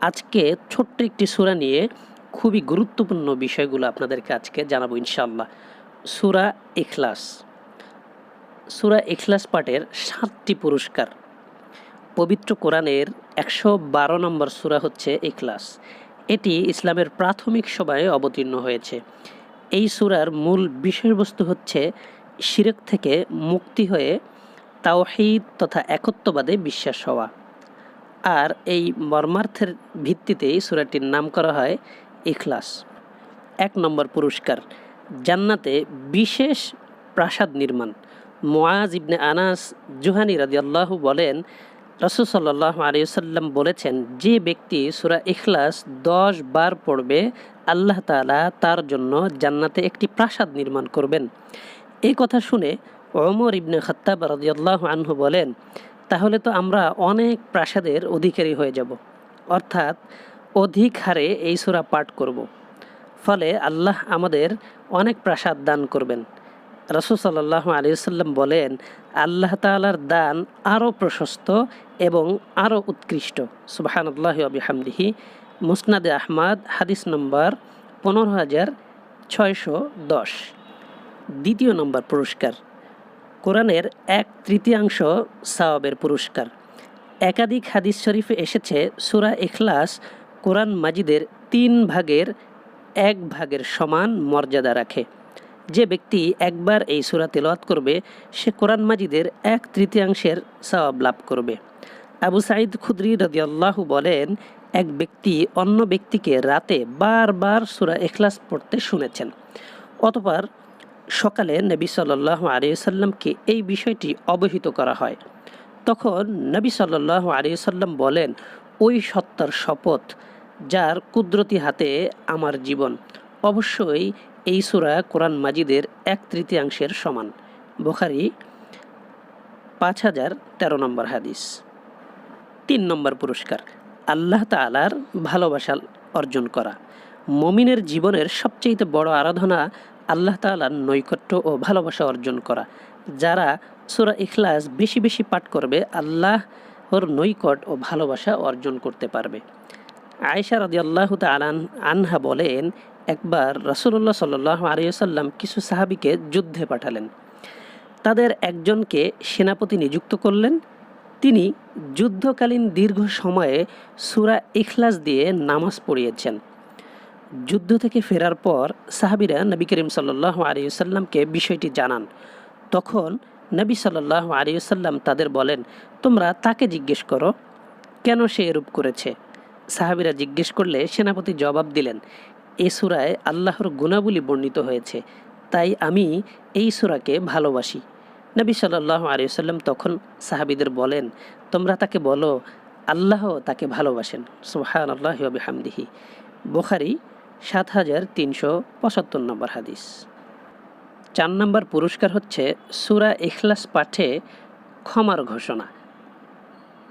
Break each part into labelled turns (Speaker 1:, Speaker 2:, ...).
Speaker 1: আজকে ছোট্ট একটি সূরা নিয়ে খুবই গুরুত্বপূর্ণ বিষয়গুলো আপনাদেরকে আজকে জানাব ইনশাআল্লাহ। সুরা ইখলাস। সুরা ইখলাস পাঠের সাতটি পুরস্কার। পবিত্র কোরআনের একশো বারো নম্বর সূরা হচ্ছে ইখলাস। এটি ইসলামের প্রাথমিক সভায় অবতীর্ণ হয়েছে। এই সূরার মূল বিষয়বস্তু হচ্ছে শিরক থেকে মুক্তি হয়ে তাওহিদ তথা একত্ববাদে বিশ্বাস হওয়া। আর এই মর্মার্থের ভিত্তিতেই সূরাটির নাম করা হয় ইখলাস। এক নম্বর পুরস্কার, জান্নাতে বিশেষ প্রাসাদ নির্মাণ। মোয়াজ ইবনে আনাস জুহানি রাদিয়াল্লাহু বলেন, রসুল সাল্লাহ আলিয়াল্লাম বলেছেন, যে ব্যক্তি সুরা ইখলাস দশ বার পড়বে, আল্লাহ তাআলা তার জন্য জান্নাতে একটি প্রাসাদ নির্মাণ করবেন। এই কথা শুনে ওমর ইবনে খত্তাব রাদিয়াল্লাহু আনহু বলেন তাহলে তো আমরা অনেক প্রাসাদের অধিকারী হয়ে যাব। অর্থাৎ অধিক হারে এই সূরা পাঠ করব। ফলে আল্লাহ আমাদের অনেক প্রাসাদ দান করবেন। রসুল সাল্লাহ আলিয়াল্লাম বলেন, আল্লাহ তালার দান আরও প্রশস্ত এবং আরও উৎকৃষ্ট। সুবাহানুল্লাহ আবিহামদিহি মুসনাদে আহমাদ, হাদিস নম্বর পনেরো হাজার ছয়শো দশ। দ্বিতীয় নম্বর পুরস্কার। কোরআনের এক তৃতীয়াংশ সাওয়াবের পুরস্কার। একাধিক হাদিস শরীফে এসেছে, সুরা এখলাস কোরআন মাজিদের তিন ভাগের এক ভাগের সমান মর্যাদা রাখে। যে ব্যক্তি একবার এই সুরা তেলাওয়াত করবে, সে কোরআন মাজিদের এক তৃতীয়াংশের সওয়াব লাভ করবে। আবু সাঈদ খুদরি রদিয়াল্লাহু বলেন, এক ব্যক্তি অন্য ব্যক্তিকে রাতে বারবার সুরা এখলাস পড়তে শুনেছেন। অতপর সকালে নবী সাল্লাহ আলিয়াল্লামকে এই বিষয়টি অবহিত করা হয়। তখন নবী সাল্লাহ আলিয়াল্লাম বলেন, ওই সত্তার শপথ যার কুদরতি হাতে আমার জীবন, অবশ্যই এই সুরা কোরআন মাজিদের এক তৃতীয়াংশের সমান। বোখারি, পাঁচ হাজার তেরো নম্বর হাদিস। তিন নম্বর পুরস্কার, আল্লাহ তালার ভালোবাসা অর্জন করা। মমিনের জীবনের সবচেয়ে বড় আরাধনা আল্লাহ তালার নৈকট্য ও ভালোবাসা অর্জন করা। যারা সুরা ইখলাস বেশি বেশি পাঠ করবে, আল্লাহর নৈকট ও ভালোবাসা অর্জন করতে পারবে। আয়েশা রাজি আল্লাহ তালান আনহা বলেন, একবার রসুল্লাহ সাল্লাহ আলিয়াল্লাম কিছু সাহাবিকে যুদ্ধে পাঠালেন। তাদের একজনকে সেনাপতি নিযুক্ত করলেন। তিনি যুদ্ধকালীন দীর্ঘ সময়ে সুরা ইখলাস দিয়ে নামাজ পড়িয়েছেন। যুদ্ধ থেকে ফেরার পর সাহাবিরা নবী করিম সাল্লাহ আলিয়াল্লামকে বিষয়টি জানান। তখন নবী সাল্লাহ আলিয়াল্লাম তাদের বলেন, তোমরা তাকে জিজ্ঞেস করো, কেন সে এরূপ করেছে? সাহাবিরা জিজ্ঞেস করলে সেনাপতি জবাব দিলেন, এ সুরায় আল্লাহর গুণাবলী বর্ণিত হয়েছে, তাই আমি এই সুরাকে ভালোবাসি। নবী সাল্লাহ আলিয়াল্লাম তখন সাহাবিদের বলেন, তোমরা তাকে বলো, আল্লাহ তাকে ভালোবাসেন সুহান আল্লাহ হামদিহি বোখারি সাত হাজার তিনশো পঁচাত্তর নম্বর হাদিস। চার নম্বর পুরস্কার হচ্ছে সুরা ইখলাস পাঠে ক্ষমার ঘোষণা।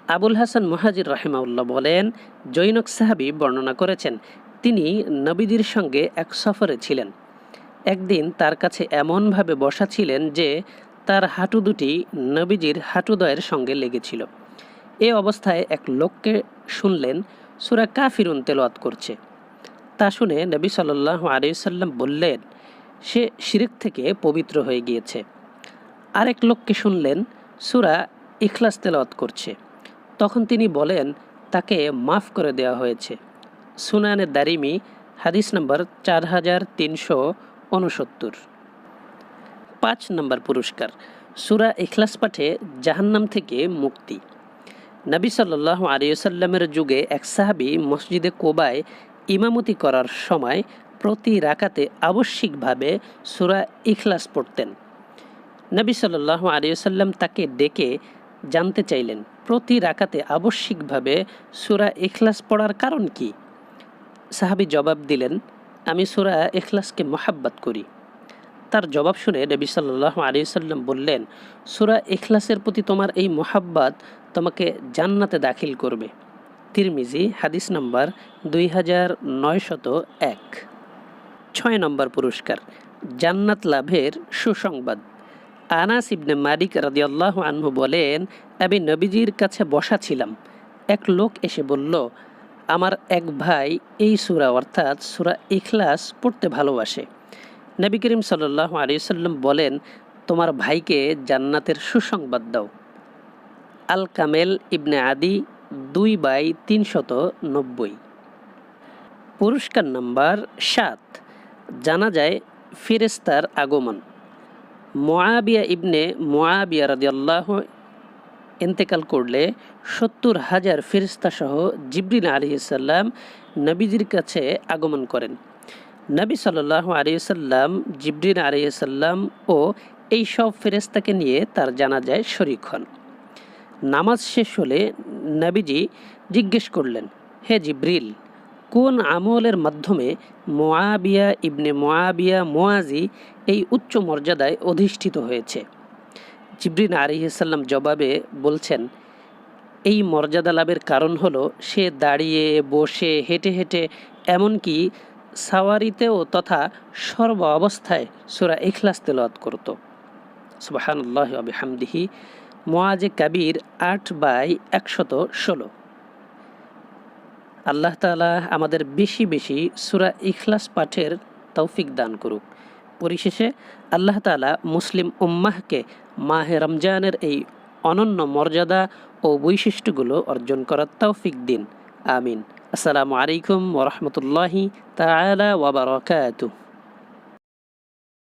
Speaker 1: আবুল হাসান মহাজির রাহিমাউল্লাহ বলেন, জৈনক সাহাবি বর্ণনা করেছেন, তিনি নবীদের সঙ্গে এক সফরে ছিলেন। একদিন তার কাছে এমনভাবে বসা ছিলেন যে তার হাঁটু দুটি নবীজির হাঁটুদয়ের সঙ্গে লেগেছিল। এ অবস্থায় এক লোককে শুনলেন, সুরা কাফিরুন তেলোয়াত করছে। তা শুনে নবী সাল্লাহ আলিয়াল্লাম বললেন, সে শিরিক থেকে পবিত্র হয়ে গিয়েছে। আরেক লোককে শুনলেন, সুরা ইখলাস তেলাওয়াত করছে। তখন তিনি বলেন, তাকে মাফ করে দেওয়া হয়েছে। সুনানে দারিমি, হাদিস নম্বর চার হাজার তিনশো উনসত্তর। পাঁচ নম্বর পুরস্কার, সুরা ইখলাস পাঠে জাহান্নাম থেকে মুক্তি। নবী সাল্লাহ আলিয়াল্লামের যুগে এক সাহাবি মসজিদে কোবায় ইমামতি করার সময় প্রতি রাকাতে আবশ্যিকভাবে সুরা ইখলাস পড়তেন। নবী সাল্লাহ আলিয়াল্লাম তাকে ডেকে জানতে চাইলেন, প্রতি রাকাতে আবশ্যিকভাবে সুরা ইখলাস পড়ার কারণ কি? সাহাবি জবাব দিলেন, আমি সুরা ইখলাসকে মোহাব্বত করি। তার জবাব শুনে নবী সাল্লাহ আলী সাল্লাম বললেন, সুরা ইখলাসের প্রতি তোমার এই মোহাব্বত তোমাকে জান্নাতে দাখিল করবে। তিরমিজি, হাদিস নম্বর দুই হাজার নয়শত এক। ছয় নম্বর পুরস্কার, জান্নাত লাভের সুসংবাদ। আনাস ইবনে মালিক রাদিয়াল্লাহ আনহু বলেন, আমি নবীজির কাছে বসা ছিলাম। এক লোক এসে বলল, আমার এক ভাই এই সুরা অর্থাৎ সুরা ইখলাস পড়তে ভালোবাসে। নবী করিম সাল্লাহ আলিয়াল্লাম বলেন, তোমার ভাইকে জান্নাতের সুসংবাদ দাও। আল কামেল ইবনে আদি দুই বাই তিনশত নব্বই পুরস্কার নাম্বার সাত। জানা যায় ফিরেস্তার আগমন। মোয়াবিয়া ইবনে মোয়াবিয়া রাদিয়াল্লাহ ইন্তেকাল করলে সত্তর হাজার ফেরিস্তা সহ জিবরিন আলিয়াল্লাম নবীজির কাছে আগমন করেন। নবী সাল্লাহ আলিয়াল্লাম জিবরিন আলিয়াল্লাম ও এই সব ফেরেস্তাকে নিয়ে তার জানাজায় শরিক হন। নামাজ শেষ হলে নবীজি জিজ্ঞেস করলেন, হে জিব্রিল, কোন আমলের মাধ্যমে মোয়াবিয়া ইবনে মোয়াবিয়া মোয়াজি এই উচ্চ মর্যাদায় অধিষ্ঠিত হয়েছে? জিব্রিন আলিহাল্লাম জবাবে বলছেন, এই মর্যাদা লাভের কারণ হলো সে দাঁড়িয়ে, বসে, হেঁটে হেঁটে, এমনকি সাওয়ারিতেও তথা সর্ব অবস্থায় সুরা ইখলাস তেলাওয়াত করত। সুবাহান্লাহ হামদিহি মোয়াজে কাবির আট বাই একশত ষোলো। আল্লাহ তালা আমাদের বেশি বেশি সুরা ইখলাস পাঠের তৌফিক দান করুক। পরিশেষে আল্লাহ তালা মুসলিম উম্মাহকে মাহে রমজানের এই অনন্য মর্যাদা ও বৈশিষ্ট্যগুলো অর্জন করার তৌফিক দিন। আমিন। আসসালামু আলাইকুম ওরহমতুল্লাহি তালা ওবরাকাতুহ